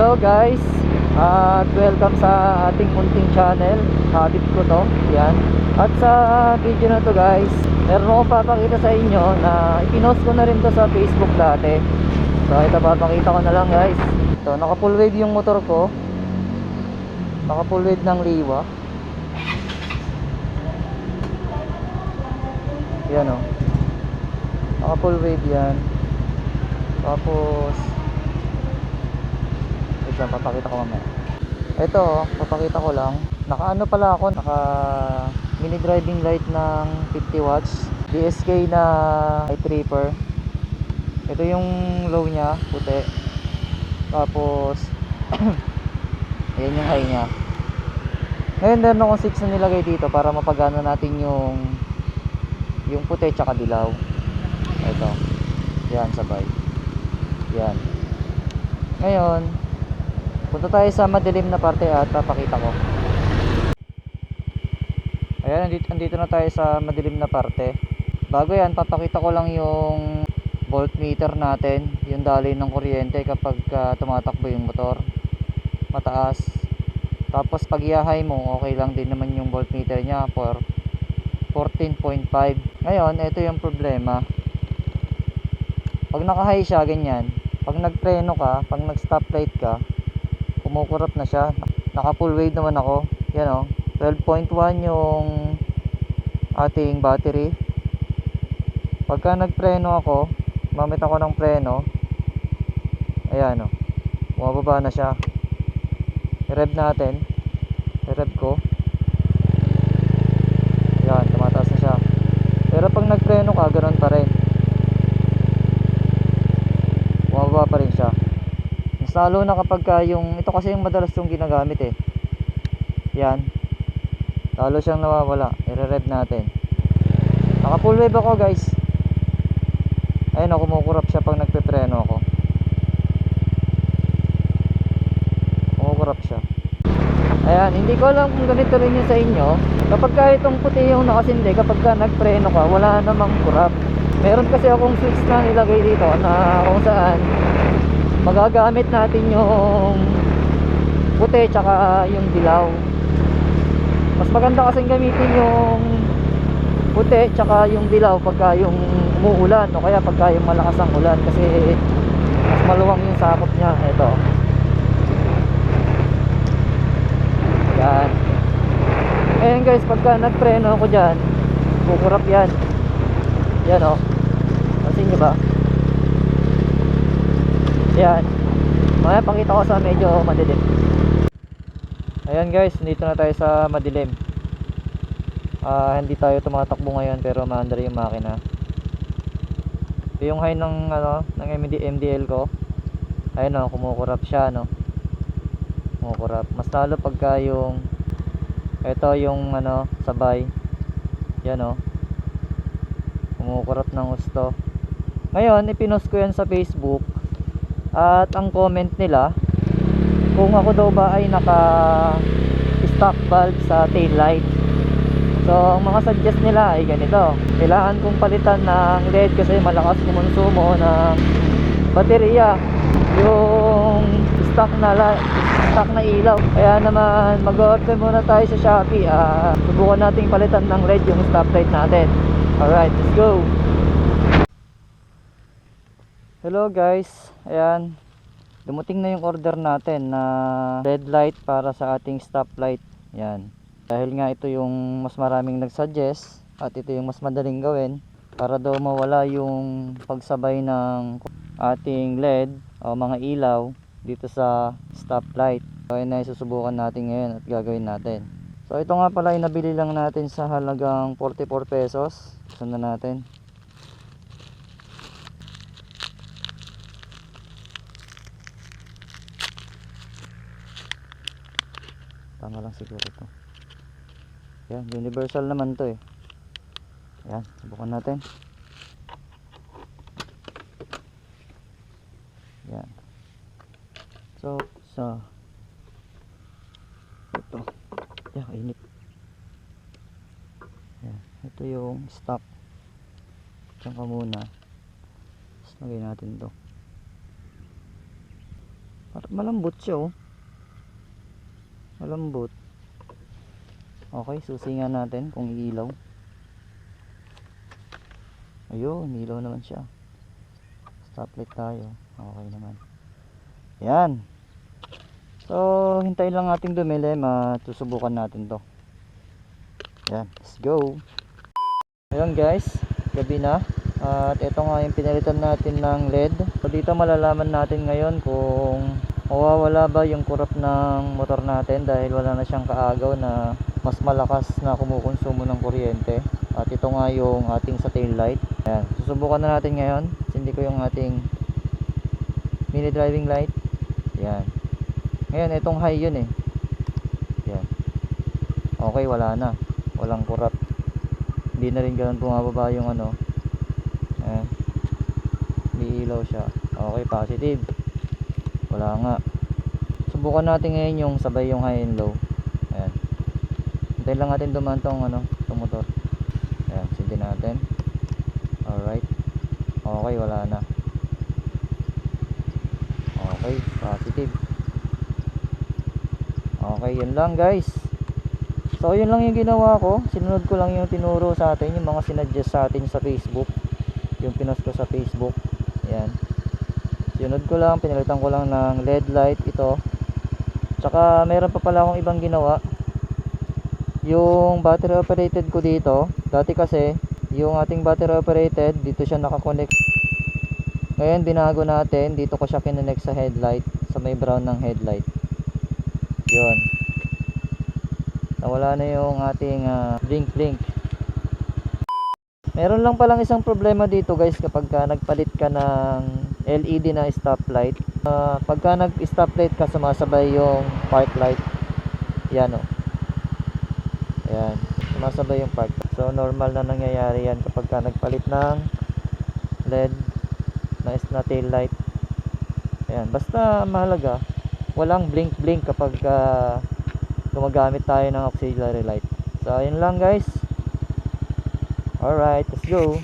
Hello guys. At welcome sa ating munting channel Habit ko to, yan. At sa video na to guys Meron akong papakita sa inyo na ipinost ko na rin to sa Facebook dati. So ito papakita ko na lang guys. Ito naka full wave yung motor ko. Naka full wave ng liwa. Yan o Naka full wave yan. Tapos Lang, papakita ko mamaya. Ito, papakita ko lang. Naka ano pala ako, naka mini driving light ng 50 watts. DSK na light tripper. Ito yung low niya, puti. Tapos, ayan yung high niya. Ngayon meron akong 6 na nilagay dito para mapagana natin yung yung puti tsaka dilaw. Ito. Yan, sabay. Yan. Ngayon, Punta tayo sa madilim na parte at papakita ko. Ayan, andito, andito na tayo sa madilim na parte. Bago yan, papakita ko lang yung voltmeter natin, yung daloy ng kuryente kapag ah, tumatakbo yung motor. Mataas. Tapos pag i-high mo, okay lang din naman yung voltmeter niya for 14.5. Ngayon, ito yung problema. Pag naka-high siya, ganyan. Pag nagpreno ka, pag nag-stoplight ka, kumukurap na siya. Naka full wave naman ako. Yan o 12.1 yung ating battery. Pagka nagpreno ako mamit ako ng preno. Ayan o bumababa na siya. I-rev natin. I-rev ko. Yan tumataas na siya. Pero pag nagpreno ka ganun pa rin bumababa pa rin siya mas lalo na kapag ka yung ito kasi yung madalas yung ginagamit eh. Yan. Lalo siyang nawawala i-rev natin. Naka full wave ako guys. Ayun o kumukurap siya pag nagpepreno ako. Kumukurap siya. Ayan hindi ko alam kung ganito rin yun sa inyo. Kapag ka itong puti yung nakasindi kapag ka nagpreno ka wala namang kurap. Meron kasi akong switch na nilagay dito na kung saan magagamit natin yung puti tsaka yung dilaw. Mas maganda kasing gamitin yung puti tsaka yung dilaw pagka yung umuulan o kaya pagka yung malakas ang ulan kasi mas maluwang yung sakop niya. Ito. Yan ngayon guys pagka nagpreno ako dyan kukurap yan. Yan o pansin nyo ba yan. Mamaya pakita ko sa medyo madilim. Ayan guys, dito na tayo sa madilim. Ah, Hindi tayo tumatakbo ngayon pero maandar yung makina. Ito yung high ng, ano, ng MD, MDL ko. Ayun o, kumukurap siya no. Kumukurap. Mas lalo pagka yung Ito yung ano, sabay. Yan o Kumukurap ng gusto. Ngayon, ipinost ko yan sa Facebook at ang comment nila kung ako daw ba ay naka stock valve sa tail light. So ang mga suggest nila ay ganito. Kailangan kong palitan ng LED kasi malakas kumonsumo ng baterya. Yung stock na stock na ilaw. Kaya naman mag-order muna tayo sa Shopee ah, subukan nating palitan ng LED yung stoplight natin. Alright let's go Hello guys, ayan. Dumating na yung order natin na red light para sa ating stoplight. Yan Dahil nga ito yung mas maraming nagsuggest At ito yung mas madaling gawin Para daw mawala yung pagsabay ng ating LED o mga ilaw dito sa stoplight. So yun na susubukan natin ngayon at gagawin natin. So ito nga pala inabili lang natin sa halagang 44 pesos. Sundan natin tama lang siguro ito yan universal naman to eh. Yan subukan natin. Yan. So sa ito. Yan init yan ito yung stop Diyan ka muna. Tapos natin to. Malambot siya oh. Malambot. Okay, susingan natin kung iilaw. Ayun, ilaw naman siya. Stoplight tayo. Okay naman. Yan. So, hintayin lang nating dumilim at susubukan natin to. Yan, let's go. Ayun guys, gabi na. At ito nga yung pinalitan natin ng LED. So dito malalaman natin ngayon kung mawawala ba yung kurap ng motor natin dahil wala na siyang kaagaw na mas malakas na kumukonsumo ng kuryente. At ito nga yung ating sa tail light. Ayan, susubukan na natin ngayon. Hindi ko yung ating mini driving light. Yan. Ngayon, itong high yun eh. Yan. Okay, wala na. Walang kurap. Hindi na rin ganun bumababa yung ano. Ayan. May ilaw siya. Okay, positive. Wala nga. Subukan natin ngayon yung sabay yung high and low. Ayan. Hintayin lang natin dumaan tong ano, tong motor. Ayan, sindi natin. Alright. Okay, wala na. Okay, positive. Okay, yun lang guys. So, yun lang yung ginawa ko. Sinunod ko lang yung tinuro sa atin, yung mga sinuggest sa atin sa Facebook. Yung pinost ko sa Facebook. Ayan. Sinunod ko lang, pinalitan ko lang ng LED light ito. Tsaka, meron pa pala akong ibang ginawa. Yung battery operated ko dito, dati kasi, yung ating battery operated, dito siya nakakonect. Ngayon, binago natin, dito ko siya kinonect sa headlight, sa may brown ng headlight. Yun. Nawala na yung ating ah, blink blink. Meron lang palang isang problema dito guys kapag ka nagpalit ka ng LED na stoplight. Ah, pagka nag-stoplight ka sumasabay yung park light. Yan oh. Ayan. Sumasabay yung park. So normal na nangyayari yan kapag ka nagpalit ng LED na, na tail light. Ayan. Basta mahalaga walang blink blink kapag ah, gumagamit tayo ng auxiliary light. So, ayun lang guys. Alright, let's go.